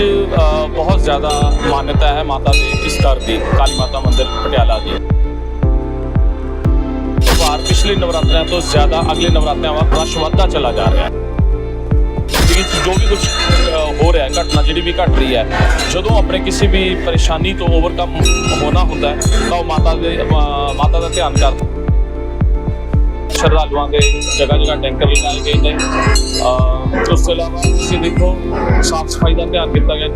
ਵਿੱਚ ਬਹੁਤ ਜ਼ਿਆਦਾ ਮਾਨਤਾ ਹੈ ਮਾਤਾ ਦੇ, ਇਸ ਘਰ ਦੀ, ਕਾਲੀ ਮਾਤਾ ਮੰਦਿਰ ਪਟਿਆਲਾ ਦੀ। ਵਾਰ ਪਿਛਲੇ ਨਵਰਾਤਰਿਆਂ ਤੋਂ ਜ਼ਿਆਦਾ ਅਗਲੇ ਨਵਰਾਤਰਿਆਂ ਵਾਰ ਰਸ਼ ਵੱਧਦਾ ਚਲਾ ਜਾ ਰਿਹਾ ਹੈ। ਜ਼ਿੰਦਗੀ ਜੋ ਵੀ ਕੁਝ ਹੋ ਰਿਹਾ ਹੈ, ਘਟਨਾ ਜਿਹੜੀ ਵੀ ਘਟ ਰਹੀ ਹੈ, ਜਦੋਂ ਆਪਣੇ ਕਿਸੇ ਵੀ ਪਰੇਸ਼ਾਨੀ ਤੋਂ ਓਵਰਕਮ ਹੋਣਾ ਹੁੰਦਾ ਹੈ, ਤਾਂ ਉਹ ਮਾਤਾ ਦੇ ਮਾਤਾ ਦਾ ਧਿਆਨ ਕਰ ਸ਼ਰਧਾਲੂਆਂ ਦੇ ਜਗ੍ਹਾ ਜਗ੍ਹਾ ਟੈਂਕਰ ਲਗਾਏ ਗਏ ਨੇ ਅ, ਉਸ ਤੋਂ ਇਲਾਵਾ ਤੁਸੀਂ ਦੇਖੋ ਸਾਫ਼ ਸਫ਼ਾਈ ਦਾ ਧਿਆਨ ਕੀਤਾ ਗਿਆ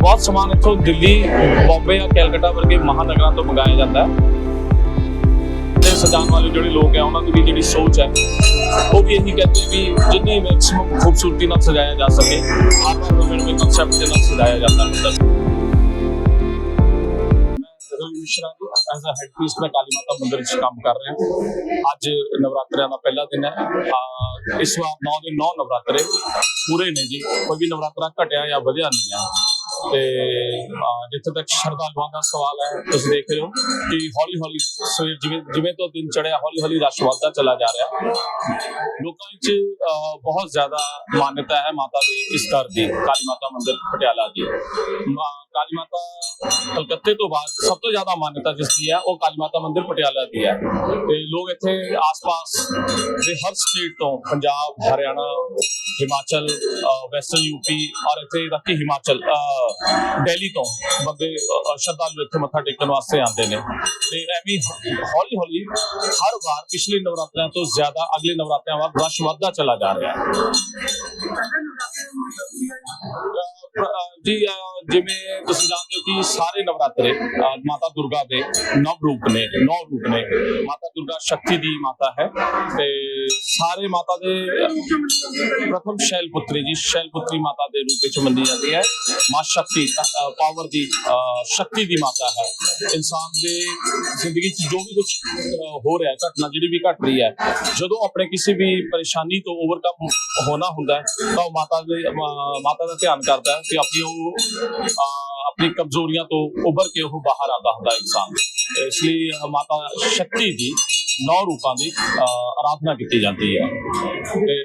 ਬਹੁਤ ਸਮਾਨ ਇੱਥੋਂ ਦਿੱਲੀ ਬੰਬੇ ਜਾਂ ਕੈਲਕਟਾ ਵਰਗੇ ਮਹਾਨਗਰਾਂ ਤੋਂ ਮੰਗਾਇਆ ਜਾਂਦਾ ਹੈ ਤੇ ਸਜਾਉਣ ਵਾਲੇ ਜਿਹੜੇ ਲੋਕ ਆ ਉਹਨਾਂ ਦੀ ਵੀ ਜਿਹੜੀ ਸੋਚ ਹੈ ਉਹ ਵੀ ਇਹੀ ਕਹਿੰਦੇ ਵੀ ਜਿੰਨੀ ਮੈਕਸਿਮਮ ਖੂਬਸੂਰਤੀ ਨਾਲ ਸਜਾਇਆ ਜਾ ਸਕੇ ਹਰ ਵਾਰ ਨਵੇਂ ਨਵੇਂ ਕਨਸੈਪਟ ਦੇ ਨਾਲ ਸਜਾਇਆ ਜਾਂਦਾ ਹੈ ਮੈਂ ਰਵੀ ਮਿਸ਼ਰਾ ਜੀ ਐਜ਼ ਅ ਹੈਡ ਪੀਸ ਮੈਂ ਕਾਲੀ ਮਾਤਾ ਮੰਦਿਰ ਵਿੱਚ ਕੰਮ ਕਰ ਰਿਹਾ ਅੱਜ ਨਵਰਾਤਰਿਆਂ ਦਾ ਪਹਿਲਾ ਦਿਨ ਹੈ। ਇਸ ਵਾਰ 9 ਦੇ 9 ਨਵਰਾਤਰੇ ਪੂਰੇ ਨੇ ਜੀ। ਕੋਈ ਵੀ ਨਵਰਾਤਰਾ ਘਟਿਆ ਜਾਂ ਵਧਿਆ ਨਹੀਂ ਹੈ। ਤੇ ਜਿੱਥੇ ਤੱਕ ਸ਼ਰਧਾਲੂਆਂ ਦਾ ਸਵਾਲ ਹੈ, ਤੁਸੀਂ ਦੇਖ ਰਹੇ ਹੋ ਕਿ ਹੌਲੀ ਹੌਲੀ ਸਵੇਰ ਜਿਵੇਂ ਜਿਵੇਂ ਤੋਂ ਦਿਨ ਚੜਿਆ ਹੌਲੀ ਹੌਲੀ ਰਸ਼ ਵੱਧਦਾ ਚਲਾ ਜਾ ਰਿਹਾ। ਲੋਕਾਂ ਵਿੱਚ ਬਹੁਤ ਜ਼ਿਆਦਾ ਮਾਨਤਾ ਹੈ ਮਾਤਾ ਦੇ ਇਸ ਘਰ ਦੀ, ਕਾਲੀ ਮਾਤਾ ਮੰਦਿਰ ਪਟਿਆਲਾ ਦੀ। ਕਾਲੀ ਮਾਤਾ ਕਲਕੱਤੇ ਤੋਂ ਬਾਅਦ ਸਭ ਤੋਂ ਜ਼ਿਆਦਾ ਮਾਨਤਾ ਜਿਸ ਦੀ ਹੈ ਉਹ ਕਾਲੀ ਮਾਤਾ ਮੰਦਿਰ ਪਟਿਆਲਾ ਦੀ ਹੈ। ਤੇ ਲੋਕ ਇੱਥੇ ਆਸ-ਪਾਸ ਦੇ ਹਰ ਸਟੇਟ ਤੋਂ ਪੰਜਾਬ ਹਰਿਆਣਾ ਹਿਮਾਚਲ ਵੈਸਟਰਨ ਯੂਪੀ ਔਰ ਇੱਥੇ ਤੱਕ ਹਿਮਾਚਲ ਅਹ, ਦਿੱਲੀ ਤੋਂ ਬੰਦੇ ਸ਼ਰਧਾਲੂ ਇੱਥੇ ਮੱਥਾ ਟੇਕਣ ਵਾਸਤੇ ਆਉਂਦੇ ਨੇ। ਤੇ ਐਵੇਂ ਹੌਲੀ ਹੌਲੀ ਹਰ ਵਾਰ ਪਿਛਲੇ ਨਵਰਾਤਰਿਆਂ ਤੋਂ ਜ਼ਿਆਦਾ ਅਗਲੇ ਨਵਰਾਤਰਿਆਂ ਵਾਰ ਰਸ਼ ਵੱਧਦਾ ਚਲਾ ਜਾ ਰਿਹਾ ਹੈ। ਜੀ ਜਿਵੇਂ ਤੁਸੀਂ ਜਾਣਦੇ ਹੋ ਕਿ ਸਾਰੇ ਨਵਰਾਤਰੇ ਮਾਤਾ ਦੁਰਗਾ ਦੇ ਨਵ ਰੂਪ ਨੇ, ਨੌ ਰੂਪ ਨੇ। ਮਾਤਾ ਦੁਰਗਾ ਸ਼ਕਤੀ ਦੀ ਮਾਤਾ ਹੈ ਤੇ ਸਾਰੇ ਮਾਤਾ ਦੇ ਪ੍ਰਥਮ ਸ਼ੈਲਪੁੱਤਰੀ ਜੀ ਸ਼ੈਲ ਪੁੱਤਰੀ ਮਾਤਾ ਦੇ ਰੂਪ ਵਿੱਚ ਮੰਨੀ ਜਾਂਦੀ ਹੈ। ਮਾਂ ਸ਼ਕਤੀ ਪਾਵਰ ਦੀ ਸ਼ਕਤੀ ਦੀ ਮਾਤਾ ਹੈ। ਇਨਸਾਨ ਦੇ ਜ਼ਿੰਦਗੀ 'ਚ ਜੋ ਵੀ ਕੁਝ ਹੋ ਰਿਹਾ ਹੈ ਘਟਨਾ ਜਿਹੜੀ ਵੀ ਘਟ ਰਹੀ ਹੈ ਜਦੋਂ ਆਪਣੇ ਕਿਸੇ ਵੀ ਪਰੇਸ਼ਾਨੀ ਤੋਂ ਓਵਰਕਮ ਹੋਣਾ ਹੁੰਦਾ ਹੈ ਤਾਂ ਉਹ ਮਾਤਾ ਦੇ ਮਾਤਾ ਦਾ ਧਿਆਨ ਕਰਦਾ ਹੈ ਕਿ ਆਪਣੀ ਉਹ ਆਪਣੀ ਕਮਜ਼ੋਰੀਆਂ ਤੋਂ ਉੱਭਰ ਕੇ ਉਹ ਬਾਹਰ ਆਉਂਦਾ ਹੁੰਦਾ ਇਨਸਾਨ। ਇਸ ਲਈ ਮਾਤਾ ਸ਼ਕਤੀ ਦੀ ਨੌ ਰੂਪਾਂ ਦੀ ਅਹ, ਆਰਾਧਨਾ ਕੀਤੀ ਜਾਂਦੀ ਹੈ। ਤੇ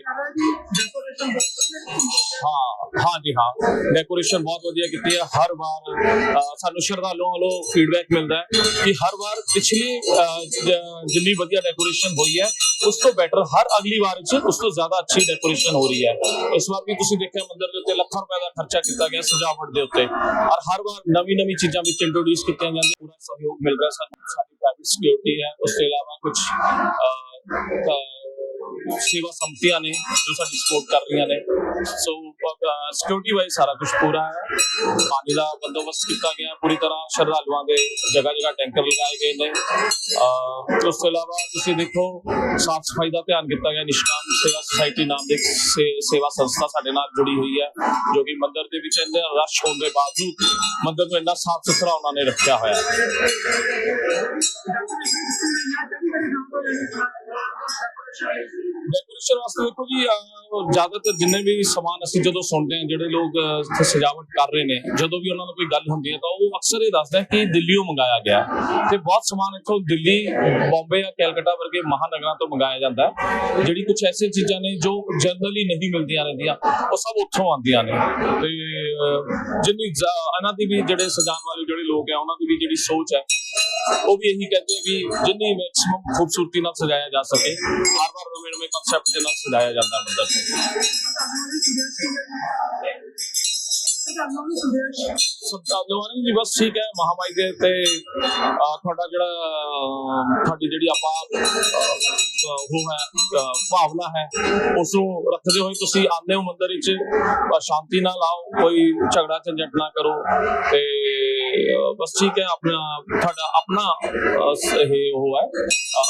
ਹਾਂ ਹਾਂ ਜੀ ਹਾਂ ਡੈਕੋਰੇਸ਼ਨ ਬਹੁਤ ਵਧੀਆ ਕੀਤੀ ਹੈ। ਹਰ ਵਾਰ ਅਹ, ਸਾਨੂੰ ਸ਼ਰਧਾਲੂਆਂ ਵੱਲੋਂ ਫੀਡਬੈਕ ਮਿਲਦਾ ਹੈ ਕਿ ਹਰ ਵਾਰ ਪਿਛਲੀ ਅਹ, ਜ- ਜਿੰਨੀ ਵਧੀਆ ਡੈਕੋਰੇਸ਼ਨ ਹੋਈ ਹੈ ਉਸ ਤੋਂ ਬੈਟਰ ਹਰ ਅਗਲੀ ਵਾਰ ਵਿੱਚ ਉਸ ਤੋਂ ਜ਼ਿਆਦਾ ਅੱਛੀ ਡੈਕੋਰੇਸ਼ਨ ਹੋ ਰਹੀ ਹੈ। ਇਸ ਵਾਰ ਵੀ ਤੁਸੀਂ ਦੇਖਿਆ ਮੰਦਿਰ ਦੇ ਉੱਤੇ ਲੱਖਾਂ ਰੁਪਏ ਦਾ ਖਰਚਾ ਕੀਤਾ ਗਿਆ ਸਜਾਵਟ ਦੇ ਉੱਤੇ। ਔਰ ਹਰ ਵਾਰ ਨਵੀਂ ਨਵੀਂ ਚੀਜ਼ਾਂ ਵਿੱਚ ਇੰਟਰੋਡਿਊਸ ਕੀਤੀਆਂ ਜਾਂਦੀਆਂ ਪੂਰਾ ਸਹਿਯੋਗ ਮਿਲ ਰਿਹਾ ਸਾਨੂੰ। ਸਾਡੀ ਪ੍ਰਾਈਵੇਟ ਸਿਕਿਉਰਿਟੀ ਹੈ। ਉਸ ਤੋਂ ਇਲਾਵਾ ਕੁਝ ਸੇਵਾ ਸੰਮਤੀਆਂ ਨੇ ਜੋ ਸਾਡੀ ਸਪੋਰਟ ਕਰ ਰਹੀਆਂ ਨੇ। ਸੋ ਸਿਕਿਉਰਿਟੀ ਵਾਈਜ਼ ਸਾਰਾ ਕੁਝ ਪੂਰਾ ਹੈ। ਪਾਣੀ ਦਾ ਬੰਦੋਬਸਤ ਕੀਤਾ ਗਿਆ। ਪੂਰੀ ਤਰ੍ਹਾਂ ਸ਼ਰਧਾਲੂਆਂ ਦੇ ਜਗ੍ਹਾ ਜਗ੍ਹਾ ਟੈਂਕਰ ਲਗਾਏ ਗਏ ਨੇ। ਉਸ ਤੋਂ ਇਲਾਵਾ ਤੁਸੀਂ ਦੇਖੋ, ਸਾਫ਼ ਸਫ਼ਾਈ ਦਾ ਧਿਆਨ ਕੀਤਾ ਗਿਆ। ਨਿਸ਼ਕਾਮ ਸੇਵਾ ਸੁਸਾਇਟੀ ਨਾਮ ਦੇ ਸੇ- ਸੇਵਾ ਸੰਸਥਾ ਸਾਡੇ ਨਾਲ ਜੁੜੀ ਹੋਈ ਹੈ, ਜੋ ਕਿ ਮੰਦਰ ਦੇ ਵਿੱਚ ਇੰਨੇ ਰਸ਼ ਹੋਣ ਦੇ ਬਾਵਜੂਦ ਮੰਦਰ ਨੂੰ ਇੰਨਾ ਸਾਫ਼ ਸੁਥਰਾ ਉਹਨਾਂ ਨੇ ਰੱਖਿਆ ਹੋਇਆ ਹੈ। ਡੈਕੋਰੇਸ਼ਨ ਵਾਸਤੇ ਦੇਖੋ ਜੀ ਜ਼ਿਆਦਾਤਰ ਜਿੰਨੇ ਵੀ ਸਮਾਨ ਅਸੀਂ ਜਦੋਂ ਸੁਣਦੇ ਹਾਂ, ਜਿਹੜੇ ਲੋਕ ਇੱਥੇ ਸਜਾਵਟ ਕਰ ਰਹੇ ਨੇ, ਜਦੋਂ ਵੀ ਉਹਨਾਂ ਨੂੰ ਕੋਈ ਗੱਲ ਹੁੰਦੀ ਹੈ, ਤਾਂ ਉਹ ਅਕਸਰ ਇਹ ਦੱਸਦਾ ਹੈ ਕਿ ਦਿੱਲੀੋਂ ਮੰਗਾਇਆ ਗਿਆ ਹੈ। ਤੇ ਬਹੁਤ ਸਮਾਨ ਇੱਥੋਂ ਦਿੱਲੀ, ਬੰਬੇ ਜਾਂ ਕੈਲਕਟਾ ਵਰਗੇ ਮਹਾਨਗਰਾਂ ਤੋਂ ਮੰਗਾਇਆ ਜਾਂਦਾ ਹੈ, ਜਿਹੜੀ ਕੁਝ ਐਸੀ ਚੀਜ਼ਾਂ ਨੇ ਜੋ ਜਨਰਲੀ ਨਹੀਂ ਮਿਲਦੀਆਂ ਰਹਿੰਦੀਆਂ, ਉਹ ਸਭ ਉੱਥੋਂ ਆਉਂਦੀਆਂ ਨੇ ਤੇ ਜਿੰਨੀ ਇਹਨਾਂ ਦੀ ਵੀ ਜਿਹੜੇ ਸਜਾਉਣ ਵਾਲੇ ਜਿਹੜੇ ਲੋਕ ਆ ਉਹਨਾਂ ਦੀ ਵੀ ਜਿਹੜੀ ਸੋਚ ਹੈ ਉਹ ਵੀ ਇਹੀ ਕਹਿੰਦੇ ਵੀ ਜਿੰਨੀ ਮੈਕਸਿਮਮ ਖੂਬਸੂਰਤੀ ਨਾਲ ਸਜਾਇਆ ਜਾ ਸਕੇ, ਹਰ ਵਾਰ ਨਵੇਂ ਨਵੇਂ ਕਨਸੈਪਟ ਦੇ ਨਾਲ ਸਜਾਇਆ ਜਾਂਦਾ ਹੈ ਮੰਦਿਰ ਜੀ ਬਸ ਠੀਕ ਹੈ ਮਹਾਮਾਈ ਦੇ ਤੇ ਤੁਹਾਡਾ ਜਿਹੜਾ ਤੁਹਾਡੀ ਜਿਹੜੀ ਆਪਾਂ ਉਹ ਹੈ ਭਾਵਨਾ ਹੈ ਉਸ ਨੂੰ ਰੱਖਦੇ ਹੋਏ ਤੁਸੀਂ ਆਉਂਦੇ ਹੋ ਮੰਦਿਰ ਵਿੱਚ ਸ਼ਾਂਤੀ ਨਾਲ ਆਓ, ਕੋਈ ਝਗੜਾ ਝੰਜਟ ਨਾ ਕਰੋ, ਤੇ ਅਹ, ਬਸ ਠੀਕ ਹੈ ਆਪਣਾ ਤੁਹਾਡਾ ਆਪਣਾ ਇਹ ਉਹ ਹੈ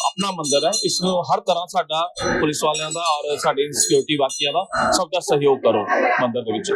ਆਪਣਾ ਮੰਦਿਰ ਹੈ। ਇਸ ਨੂੰ ਹਰ ਤਰ੍ਹਾਂ ਸਾਡਾ ਪੁਲਿਸ ਵਾਲਿਆਂ ਦਾ ਔਰ ਸਾਡੇ ਸਿਕਿਉਰਿਟੀ ਬਾਕੀਆਂ ਦਾ ਸਭ ਦਾ ਸਹਿਯੋਗ ਕਰੋ ਮੰਦਿਰ ਦੇ ਵਿੱਚ।